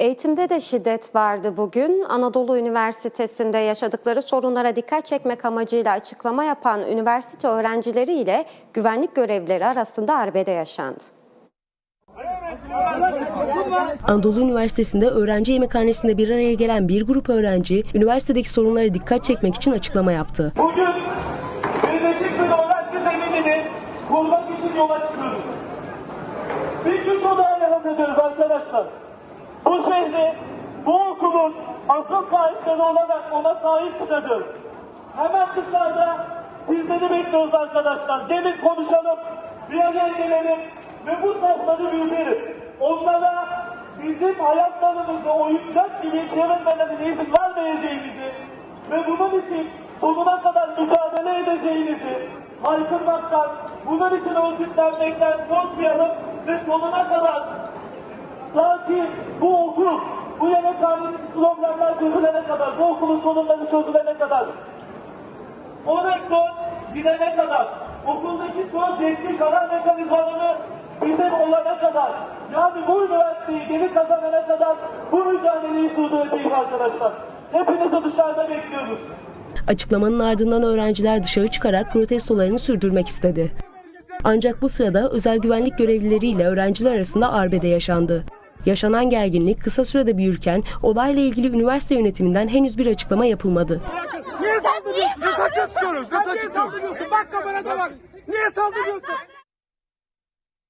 Eğitimde de şiddet vardı bugün. Anadolu Üniversitesi'nde yaşadıkları sorunlara dikkat çekmek amacıyla açıklama yapan üniversite öğrencileri ile güvenlik görevlileri arasında arbede yaşandı. Anadolu Üniversitesi'nde öğrenci yemekhanesinde bir araya gelen bir grup öğrenci, üniversitedeki sorunlara dikkat çekmek için açıklama yaptı. Bugün Birleşik bir öğrenci zeminini kurmak için yola çıkıyoruz. Bir güç odağı yaratacağız arkadaşlar. Bu şehri, bu okulun asıl sahipleri olarak ona sahip çıkacağız. Hemen dışarıda sizleri bekliyoruz arkadaşlar. Gelin konuşalım, bir araya gelelim ve bu safları büyütelim. Onlara bizim hayatlarımızı oyuncak gibi çevirmelerine izin vermeyeceğimizi ve bunun için sonuna kadar mücadele edeceğinizi haykırmaktan, bunun için örgütlenmekten korkmayalım ve sonuna kadar ta ki bu okul, bu yemekhanenin problemler çözülene kadar, bu okulun sorunları çözülene kadar, o rektör gidene kadar, okuldaki söz yetki karar mekanizmaları bizim olana kadar, yani bu üniversiteyi geri kazanana kadar bu mücadeleyi sürdüreceğiz arkadaşlar. Hepinizi dışarıda bekliyoruz. Açıklamanın ardından öğrenciler dışarı çıkarak protestolarını sürdürmek istedi. Ancak bu sırada özel güvenlik görevlileriyle öğrenciler arasında arbede yaşandı. Yaşanan gerginlik kısa sürede büyürken olayla ilgili üniversite yönetiminden henüz bir açıklama yapılmadı. Niye saldırıyorsun? Tutuyoruz. Biz açık tutuyoruz. Bak kamerada bak. Niye saldırıyorsun?